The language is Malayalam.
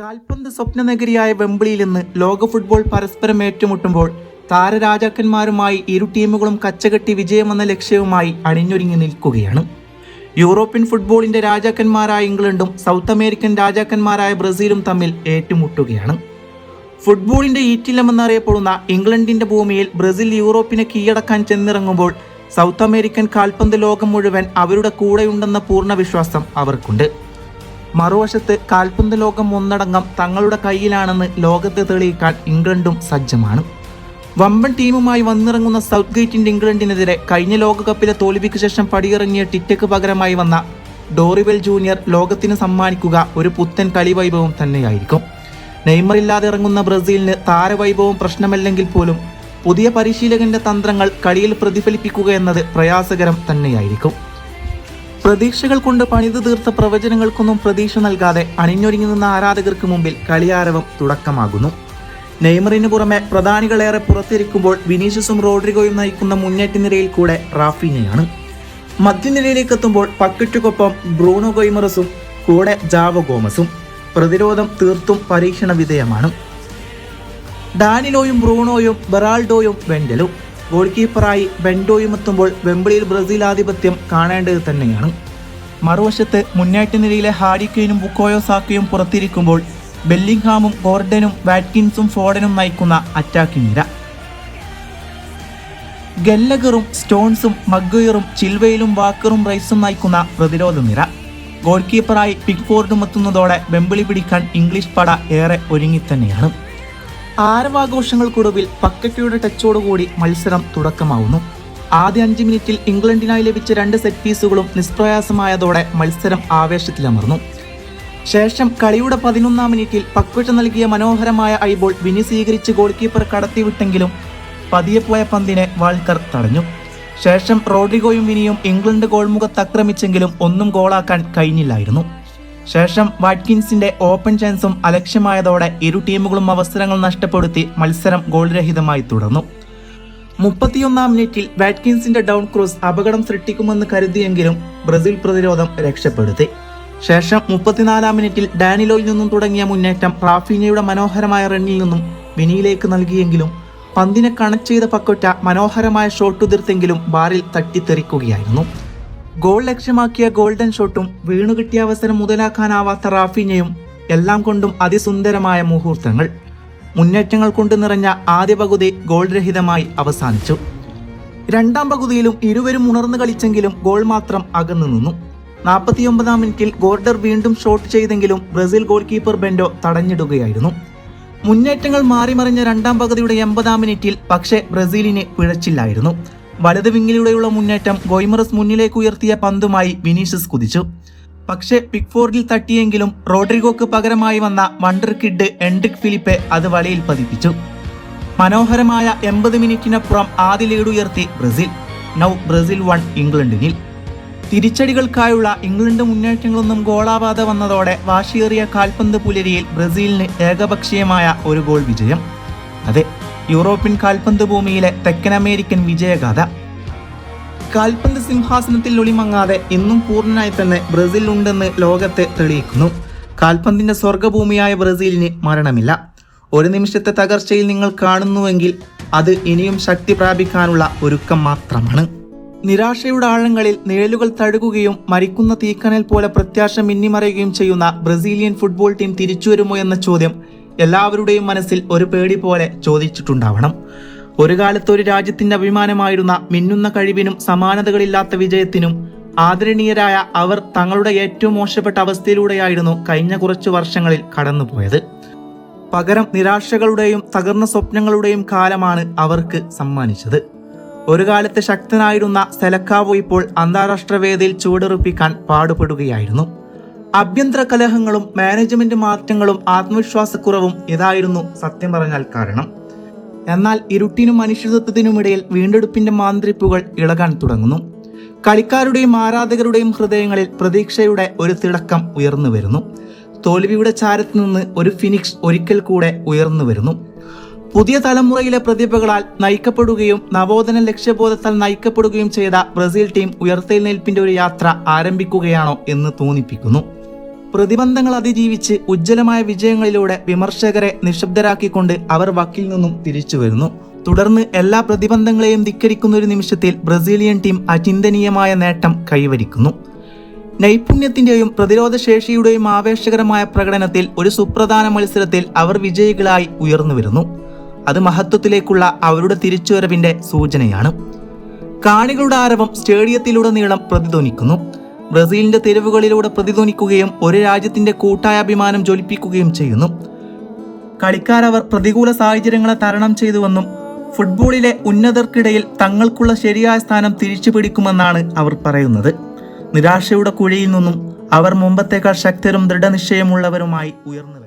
കാൽപന്ത് സ്വപ്നനഗരിയായ വെമ്പിളിയിൽ നിന്ന് ലോക ഫുട്ബോൾ പരസ്പരം ഏറ്റുമുട്ടുമ്പോൾ താരരാജാക്കന്മാരുമായി ഇരു ടീമുകളും കച്ചകെട്ടി വിജയമെന്ന ലക്ഷ്യവുമായി അണിഞ്ഞൊരുങ്ങി നിൽക്കുകയാണ്. യൂറോപ്യൻ ഫുട്ബോളിന്റെ രാജാക്കന്മാരായ ഇംഗ്ലണ്ടും സൗത്ത് അമേരിക്കൻ രാജാക്കന്മാരായ ബ്രസീലും തമ്മിൽ ഏറ്റുമുട്ടുകയാണ്. ഫുട്ബോളിന്റെ ഈറ്റിലമെന്നറിയപ്പെടുന്ന ഇംഗ്ലണ്ടിന്റെ ഭൂമിയിൽ ബ്രസീൽ യൂറോപ്പിനെ കീഴടക്കാൻ ചെന്നിറങ്ങുമ്പോൾ സൗത്ത് അമേരിക്കൻ കാൽപന്ത് ലോകം മുഴുവൻ അവരുടെ കൂടെയുണ്ടെന്ന പൂർണ വിശ്വാസം അവർക്കുണ്ട്. മറുവശത്ത് കാൽപന്ത് ലോകം ഒന്നടങ്കം തങ്ങളുടെ കയ്യിലാണെന്ന് ലോകത്തെ തെളിയിക്കാൻ ഇംഗ്ലണ്ടും സജ്ജമാണ്. വമ്പൻ ടീമുമായി വന്നിറങ്ങുന്ന സൗത്ത് ഗേറ്റിന്റെ ഇംഗ്ലണ്ടിനെതിരെ കഴിഞ്ഞ ലോകകപ്പിലെ തോൽവിക്ക് ശേഷം പടിയിറങ്ങിയ ടിറ്റയ്ക്ക് പകരമായി വന്ന ഡോറിവെൽ ജൂനിയർ ലോകത്തിന് സമ്മാനിക്കുക ഒരു പുത്തൻ കളിവൈഭവം തന്നെയായിരിക്കും. നെയ്മർ ഇല്ലാതെ ഇറങ്ങുന്ന ബ്രസീലിന് താരവൈഭവം പ്രശ്നമല്ലെങ്കിൽ പോലും പുതിയ പരിശീലകന്റെ തന്ത്രങ്ങൾ കളിയിൽ പ്രതിഫലിപ്പിക്കുക എന്നത് പ്രയാസകരം തന്നെയായിരിക്കും. പ്രതീക്ഷകൾ കൊണ്ട് പണിതു തീർത്ത പ്രവചനങ്ങൾക്കൊന്നും പ്രതീക്ഷ നൽകാതെ അണിഞ്ഞൊരുങ്ങി നിന്ന ആരാധകർക്ക് മുമ്പിൽ കളിയാരവം തുടക്കമാകുന്നു. നെയ്മറിന് പുറമെ പ്രധാനികളേറെ പുറത്തിരിക്കുമ്പോൾ വിനീഷ്യസും റോഡ്രിഗോയും നയിക്കുന്ന മുന്നേറ്റ നിരയിൽ കൂടെ റാഫീനയാണ്. മധ്യനിരയിലേക്ക് എത്തുമ്പോൾ പക്കിട്ടുകൊപ്പം ബ്രൂണോ ഗോയ്മറസും കൂടെ ജാവോ ഗോമസും പ്രതിരോധം തീർത്തും പരീക്ഷണ വിധേയമാണ്. ഡാനിലോയും ബ്രൂണോയും ബെറാൾഡോയും വെൻഡലും ഗോൾ കീപ്പറായി ബെൻഡോയും എത്തുമ്പോൾ വെമ്പിളിയിൽ ബ്രസീൽ ആധിപത്യം കാണേണ്ടത് തന്നെയാണ്. മറുവശത്ത് മുന്നേറ്റ നിരയിലെ ഹാരിക്കെയിനും ബുക്കോയോ സാക്കയും പുറത്തിരിക്കുമ്പോൾ ബെല്ലിംഗ്ഹാമും ഗോർഡനും വാറ്റ്കിൻസും ഫോർഡനും നയിക്കുന്ന അറ്റാക്കിംഗ് നിര. ഗല്ലഗറും സ്റ്റോൺസും മഗ്ഗുയറും ചിൽവയിലും വാക്കറും റൈസും നയിക്കുന്ന പ്രതിരോധ നിര. ഗോൾ കീപ്പറായി പിക്ഫോർഡും എത്തുന്നതോടെ വെമ്പിളി പിടിക്കാൻ ഇംഗ്ലീഷ് പട ഏറെ ഒരുങ്ങിത്തന്നെയാണ് ആരവാഘോഷങ്ങൾക്കൊടുവിൽ പക്കറ്റയുടെ ടച്ചോടുകൂടി മത്സരം തുടക്കമാവുന്നു. ആദ്യ അഞ്ച് മിനിറ്റിൽ ഇംഗ്ലണ്ടിനായി ലഭിച്ച രണ്ട് സെറ്റ് പീസുകളും നിഷ്പ്രയാസമായതോടെ മത്സരം ആവേശത്തിലമർന്നു. ശേഷം കളിയുടെ പതിനൊന്നാം മിനിറ്റിൽ പക്വറ്റ നൽകിയ മനോഹരമായ ഐബോൾ വിനി സ്വീകരിച്ച് ഗോൾ കീപ്പർ കടത്തിവിട്ടെങ്കിലും പതിയെ പോയ പന്തിനെ വാൾക്കർ തടഞ്ഞു. ശേഷം റോഡ്രിഗോയും വിനിയും ഇംഗ്ലണ്ട് ഗോൾമുഖത്ത് ആക്രമിച്ചെങ്കിലും ഒന്നും ഗോളാക്കാൻ കഴിഞ്ഞില്ലായിരുന്നു. ശേഷം വാറ്റ്കിൻസിന്റെ ഓപ്പൺ ചാൻസും അലക്ഷ്യമായതോടെ ഇരു ടീമുകളും അവസരങ്ങൾ നഷ്ടപ്പെടുത്തി മത്സരം ഗോൾരഹിതമായി തുടർന്നു. മുപ്പത്തിയൊന്നാം മിനിറ്റിൽ വാറ്റ്കിൻസിന്റെ ഡൗൺ ക്രോസ് അപകടം സൃഷ്ടിക്കുമെന്ന് കരുതിയെങ്കിലും ബ്രസീൽ പ്രതിരോധം രക്ഷപ്പെടുത്തി. ശേഷം മുപ്പത്തിനാലാം മിനിറ്റിൽ ഡാനിലോയിൽ നിന്നും തുടങ്ങിയ മുന്നേറ്റം റാഫീനയുടെ മനോഹരമായ റണ്ണിൽ നിന്നും വിനിയിലേക്ക് നൽകിയെങ്കിലും പന്തിനെ കണക്ട് ചെയ്ത പക്കൊറ്റ മനോഹരമായ ഷോട്ട് ഉതിർത്തെങ്കിലും ബാറിൽ തട്ടിത്തെറിക്കുകയായിരുന്നു. ഗോൾ ലക്ഷ്യമാക്കിയ ഗോൾഡൻ ഷോട്ടും വീണുകിട്ടിയ അവസരം മുതലാക്കാനാവാത്ത റാഫിനെയും എല്ലാം കൊണ്ടും അതിസുന്ദരമായ മുഹൂർത്തങ്ങൾ. മുന്നേറ്റങ്ങൾ കൊണ്ട് നിറഞ്ഞ ആദ്യ പകുതി ഗോൾ രഹിതമായി അവസാനിച്ചു. രണ്ടാം പകുതിയിലും ഇരുവരും ഉണർന്നു കളിച്ചെങ്കിലും ഗോൾ മാത്രം അകന്നു നിന്നു. നാൽപ്പത്തിയൊമ്പതാം മിനിറ്റിൽ ഗോർഡർ വീണ്ടും ഷോട്ട് ചെയ്തെങ്കിലും ബ്രസീൽ ഗോൾ കീപ്പർ ബെൻഡോ തടഞ്ഞിടുകയായിരുന്നു. മുന്നേറ്റങ്ങൾ മാറിമറിഞ്ഞ രണ്ടാം പകുതിയുടെ എൺപതാം മിനിറ്റിൽ പക്ഷേ ബ്രസീലിനെ പിഴച്ചില്ലായിരുന്നു. വലത് വിങ്ങിലൂടെയുള്ള മുന്നേറ്റം ഗോയ്മറസ് മുന്നിലേക്ക് ഉയർത്തിയ പന്തുമായി വിനീഷ്യസ് കുതിച്ചു. പക്ഷേ പിക്ഫോർഡിൽ തട്ടിയെങ്കിലും റോഡ്രിഗോക്ക് പകരമായി വന്ന വണ്ടർ കിഡ് എൻഡ്രിക് ഫിലിപ്പെ അത് വലയിൽ പതിപ്പിച്ചു. മനോഹരമായ എൺപത് മിനിറ്റിനപ്പുറം ആദ്യ ലീഡ് ഉയർത്തി ബ്രസീൽ. നൗ ബ്രസീൽ വൺ ഇംഗ്ലണ്ടിനിൽ. തിരിച്ചടികൾക്കായുള്ള ഇംഗ്ലണ്ട് മുന്നേറ്റങ്ങളൊന്നും ഗോളാവാതെ വന്നതോടെ വാശിയേറിയ കാൽപന്ത് പുലരിയിൽ ബ്രസീലിന് ഏകപക്ഷീയമായ ഒരു ഗോൾ വിജയം. അതെ യൂറോപ്യൻ കാൽപന്ത് ഭൂമിയിലെ തെക്കൻ അമേരിക്കൻ വിജയഗാഥ. കാൽപന്ത് സിംഹാസനത്തിൽ ഒളിമങ്ങാതെ ഇന്നും പൂർണനായി തന്നെ ബ്രസീൽ ഉണ്ടെന്ന് ലോകത്തെ തെളിയിക്കുന്നു. കാൽപന്തിന്റെ സ്വർഗഭൂമിയായ ബ്രസീലിന് മരണമില്ല. ഒരു നിമിഷത്തെ തകർച്ചയിൽ നിങ്ങൾ കാണുന്നുവെങ്കിൽ അത് ഇനിയും ശക്തി പ്രാപിക്കാനുള്ള ഒരുക്കം മാത്രമാണ്. നിരാശയുടെ ആഴങ്ങളിൽ നിഴലുകൾ തഴുകുകയും മരിക്കുന്ന തീക്കനൽ പോലെ പ്രത്യാശ മിന്നിമറയുകയും ചെയ്യുന്ന ബ്രസീലിയൻ ഫുട്ബോൾ ടീം തിരിച്ചുവരുമോ എന്ന ചോദ്യം എല്ലാവരുടെയും മനസ്സിൽ ഒരു പേടി പോലെ ചോദിച്ചിട്ടുണ്ടാവണം. ഒരു കാലത്ത് ഒരു രാജ്യത്തിന്റെ അഭിമാനമായിരുന്ന മിന്നുന്ന കഴിവിനും സമാനതകളില്ലാത്ത വിജയത്തിനും ആദരണീയരായ അവർ തങ്ങളുടെ ഏറ്റവും മോശപ്പെട്ട അവസ്ഥയിലൂടെയായിരുന്നു കഴിഞ്ഞ കുറച്ചു വർഷങ്ങളിൽ കടന്നുപോയത്. പകരം നിരാശകളുടെയും തകർന്ന സ്വപ്നങ്ങളുടെയും കാലമാണ് അവർക്ക് സമ്മാനിച്ചത്. ഒരു കാലത്ത് ശക്തനായിരുന്ന സെലക്കാവോ ഇപ്പോൾ അന്താരാഷ്ട്ര വേദിയിൽ ചുവടുറപ്പിക്കാൻ പാടുപെടുകയായിരുന്നു. ആഭ്യന്തര കലഹങ്ങളും മാനേജ്മെന്റ് മാറ്റങ്ങളും ആത്മവിശ്വാസക്കുറവും ഇതായിരുന്നു സത്യം പറഞ്ഞാൽ കാരണം. എന്നാൽ ഇരുട്ടിനും അനിശ്ചിതത്വത്തിനുമിടയിൽ വീണ്ടെടുപ്പിന്റെ മാന്ത്രിപ്പുകൾ ഇളകാൻ തുടങ്ങുന്നു. കളിക്കാരുടെയും ആരാധകരുടെയും ഹൃദയങ്ങളിൽ പ്രതീക്ഷയുടെ ഒരു തിളക്കം ഉയർന്നു വരുന്നു. തോൽവിയുടെ ചാരത്ത് നിന്ന് ഒരു ഫിനിക്സ് ഒരിക്കൽ കൂടെ ഉയർന്നു വരുന്നു. പുതിയ തലമുറയിലെ പ്രതിഭകളാൽ നയിക്കപ്പെടുകയും നവോധന ലക്ഷ്യബോധത്താൽ നയിക്കപ്പെടുകയും ചെയ്ത ബ്രസീൽ ടീം ഉയർത്തെഴുന്നേൽപ്പിന്റെ ഒരു യാത്ര ആരംഭിക്കുകയാണോ എന്ന് തോന്നിപ്പിക്കുന്നു. പ്രതിബന്ധങ്ങൾ അതിജീവിച്ച് ഉജ്ജ്വലമായ വിജയങ്ങളിലൂടെ വിമർശകരെ നിശബ്ദരാക്കിക്കൊണ്ട് അവർ വക്കിൽ നിന്നും തിരിച്ചു വരുന്നു. തുടർന്ന് എല്ലാ പ്രതിബന്ധങ്ങളെയും ധിക്കരിക്കുന്ന ഒരു നിമിഷത്തിൽ ബ്രസീലിയൻ ടീം അചിന്തനീയമായ നേട്ടം കൈവരിക്കുന്നു. നൈപുണ്യത്തിന്റെയും പ്രതിരോധശേഷിയുടെയും ആവേശകരമായ പ്രകടനത്തിൽ ഒരു സുപ്രധാന മത്സരത്തിൽ അവർ വിജയികളായി ഉയർന്നു വരുന്നു. അത് മഹത്വത്തിലേക്കുള്ള അവരുടെ തിരിച്ചുവരവിന്റെ സൂചനയാണ്. കാണികളുടെ ആരവം സ്റ്റേഡിയത്തിലുടനീളം പ്രതിധ്വനിക്കുന്നു. ബ്രസീലിന്റെ തെരുവുകളിലൂടെ പ്രതിധ്വനിക്കുകയും ഒരു രാജ്യത്തിന്റെ കൂട്ടായ അഭിമാനം ജ്വലിപ്പിക്കുകയും ചെയ്യുന്നു കളിക്കാരവർ പ്രതികൂല സാഹചര്യങ്ങളെ തരണം ചെയ്തുവെന്നും ഫുട്ബോളിലെ ഉന്നതർക്കിടയിൽ തങ്ങൾക്കുള്ള ശരിയായ സ്ഥാനം തിരിച്ചു പിടിക്കുമെന്നാണ് അവർ പറയുന്നത് നിരാശയുടെ കുഴിയിൽ നിന്നും അവർ മുമ്പത്തേക്കാൾ ശക്തരും ദൃഢനിശ്ചയമുള്ളവരുമായി ഉയർന്നു.